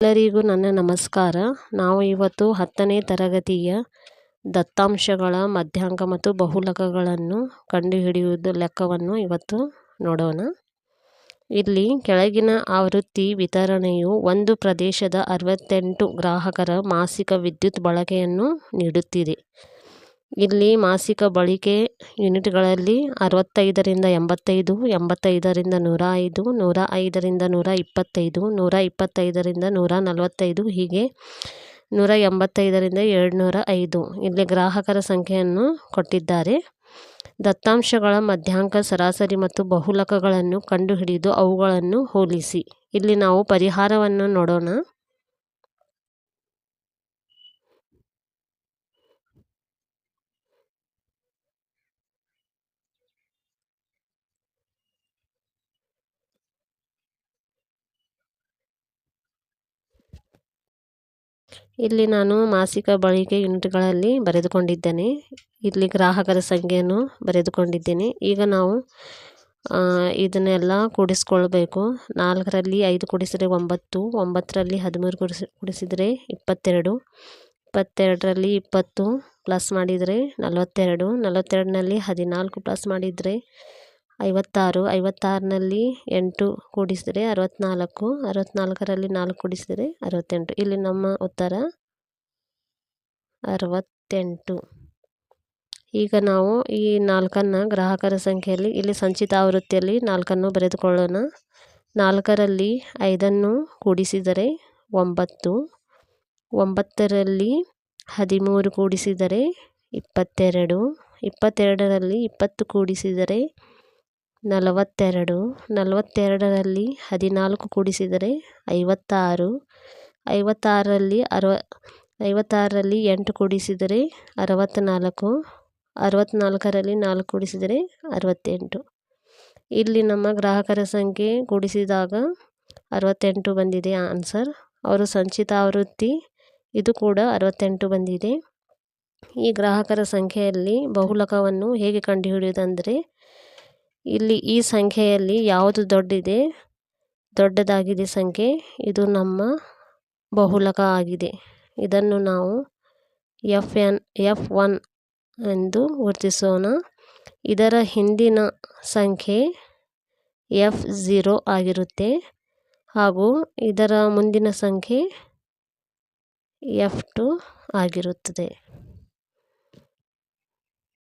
ಎಲ್ಲರಿಗೂ ನನ್ನ ನಮಸ್ಕಾರ. ನಾವು ಇವತ್ತು ಹತ್ತನೇ ತರಗತಿಯ ದತ್ತಾಂಶಗಳ ಮಧ್ಯಾಂಕ ಮತ್ತು ಬಹುಲಕಗಳನ್ನು ಕಂಡುಹಿಡಿಯುವುದು ಲೆಕ್ಕವನ್ನು ಇವತ್ತು ನೋಡೋಣ. ಇಲ್ಲಿ ಕೆಳಗಿನ ಆವೃತ್ತಿ ವಿತರಣೆಯು ಒಂದು ಪ್ರದೇಶದ ಅರವತ್ತೆಂಟು ಗ್ರಾಹಕರ ಮಾಸಿಕ ವಿದ್ಯುತ್ ಬಳಕೆಯನ್ನು ನೀಡುತ್ತಿದೆ. ಇಲ್ಲಿ ಮಾಸಿಕ ಬಳಕೆ ಯೂನಿಟ್ಗಳಲ್ಲಿ ಅರವತ್ತೈದರಿಂದ ಎಂಬತ್ತೈದು, ಎಂಬತ್ತೈದರಿಂದ ನೂರ ಐದು, ನೂರ ಐದರಿಂದ ನೂರ ಇಪ್ಪತ್ತೈದು, ನೂರ ಇಪ್ಪತ್ತೈದರಿಂದ ನೂರ ನಲವತ್ತೈದು, ಹೀಗೆ ನೂರ ಎಂಬತ್ತೈದರಿಂದ ಏಳ್ನೂರ ಐದು. ಇಲ್ಲಿ ಗ್ರಾಹಕರ ಸಂಖ್ಯೆಯನ್ನು ಕೊಟ್ಟಿದ್ದಾರೆ. ದತ್ತಾಂಶಗಳ ಮಧ್ಯಾಂಕ ಸರಾಸರಿ ಮತ್ತು ಬಹುಲಕಗಳನ್ನು ಕಂಡುಹಿಡಿದು ಅವುಗಳನ್ನು ಹೋಲಿಸಿ. ಇಲ್ಲಿ ನಾವು ಪರಿಹಾರವನ್ನು ನೋಡೋಣ. ಇಲ್ಲಿ ನಾನು ಮಾಸಿಕ ಬಳಕೆ ಯೂನಿಟ್ಗಳಲ್ಲಿ ಬರೆದುಕೊಂಡಿದ್ದೇನೆ. ಇಲ್ಲಿ ಗ್ರಾಹಕರ ಸಂಖ್ಯೆಯನ್ನು ಬರೆದುಕೊಂಡಿದ್ದೇನೆ. ಈಗ ನಾವು ಇದನ್ನೆಲ್ಲ ಕೂಡಿಸ್ಕೊಳ್ಬೇಕು. ನಾಲ್ಕರಲ್ಲಿ ಐದು ಕೂಡಿಸಿದರೆ ಒಂಬತ್ತು, ಒಂಬತ್ತರಲ್ಲಿ ಹದಿಮೂರು ಕೂಡಿಸಿ, ಕೂಡಿಸಿದರೆ ಇಪ್ಪತ್ತೆರಡು, ಇಪ್ಪತ್ತೆರಡರಲ್ಲಿ ಇಪ್ಪತ್ತು ಪ್ಲಸ್ ಮಾಡಿದರೆ ನಲವತ್ತೆರಡು, ನಲವತ್ತೆರಡರಲ್ಲಿ ಹದಿನಾಲ್ಕು ಪ್ಲಸ್ ಮಾಡಿದರೆ ಐವತ್ತಾರು, ಐವತ್ತಾರನಲ್ಲಿ ಎಂಟು ಕೂಡಿಸಿದರೆ ಅರವತ್ತ್ನಾಲ್ಕು ಅರವತ್ತ್ನಾಲ್ಕರಲ್ಲಿ ನಾಲ್ಕು ಕೂಡಿಸಿದರೆ ಅರವತ್ತೆಂಟು. ಇಲ್ಲಿ ನಮ್ಮ ಉತ್ತರ ಅರವತ್ತೆಂಟು. ಈಗ ನಾವು ಈ ನಾಲ್ಕನ್ನು ಗ್ರಾಹಕರ ಸಂಖ್ಯೆಯಲ್ಲಿ, ಇಲ್ಲಿ ಸಂಚಿತ ಆವೃತ್ತಿಯಲ್ಲಿ ನಾಲ್ಕನ್ನು ಬರೆದುಕೊಳ್ಳೋಣ. ನಾಲ್ಕರಲ್ಲಿ ಐದನ್ನು ಕೂಡಿಸಿದರೆ ಒಂಬತ್ತು, ಒಂಬತ್ತರಲ್ಲಿ ಹದಿಮೂರು ಕೂಡಿಸಿದರೆ ಇಪ್ಪತ್ತೆರಡು, ಇಪ್ಪತ್ತೆರಡರಲ್ಲಿ ಇಪ್ಪತ್ತು ಕೂಡಿಸಿದರೆ ನಲವತ್ತೆರಡು, ನಲವತ್ತೆರಡರಲ್ಲಿ ಹದಿನಾಲ್ಕು ಕೂಡಿಸಿದರೆ ಐವತ್ತಾರು, ಐವತ್ತಾರರಲ್ಲಿ ಅರವ, ಐವತ್ತಾರರಲ್ಲಿ ಎಂಟು ಕೂಡಿಸಿದರೆ ಅರವತ್ತ್ನಾಲ್ಕು ಅರವತ್ತ್ನಾಲ್ಕರಲ್ಲಿ ನಾಲ್ಕು ಕೂಡಿಸಿದರೆ ಅರವತ್ತೆಂಟು. ಇಲ್ಲಿ ನಮ್ಮ ಗ್ರಾಹಕರ ಸಂಖ್ಯೆ ಕೂಡಿಸಿದಾಗ ಅರವತ್ತೆಂಟು ಬಂದಿದೆ ಆನ್ಸರ್. ಅವರು ಸಂಚಿತ ಆವೃತ್ತಿ, ಇದು ಕೂಡ ಅರವತ್ತೆಂಟು ಬಂದಿದೆ. ಈ ಗ್ರಾಹಕರ ಸಂಖ್ಯೆಯಲ್ಲಿ ಬಹುಲಕವನ್ನು ಹೇಗೆ ಕಂಡುಹಿಡಿಯುವುದಂದರೆ ಇಲ್ಲಿ ಈ ಸಂಖ್ಯೆಯಲ್ಲಿ ಯಾವುದು ದೊಡ್ಡಿದೆ? ದೊಡ್ಡದಾಗಿದೆ ಸಂಖ್ಯೆ. ಇದು ನಮ್ಮ ಬಹುಲಕ ಆಗಿದೆ. ಇದನ್ನು ನಾವು ಎಫ್ ಎನ್ ಎಫ್ ಒನ್ ಎಂದು ಗುರುತಿಸೋಣ. ಇದರ ಹಿಂದಿನ ಸಂಖ್ಯೆ ಎಫ್ ಝೀರೋ ಆಗಿರುತ್ತೆ. ಹಾಗೂ ಇದರ ಮುಂದಿನ ಸಂಖ್ಯೆ ಎಫ್ ಟು ಆಗಿರುತ್ತದೆ.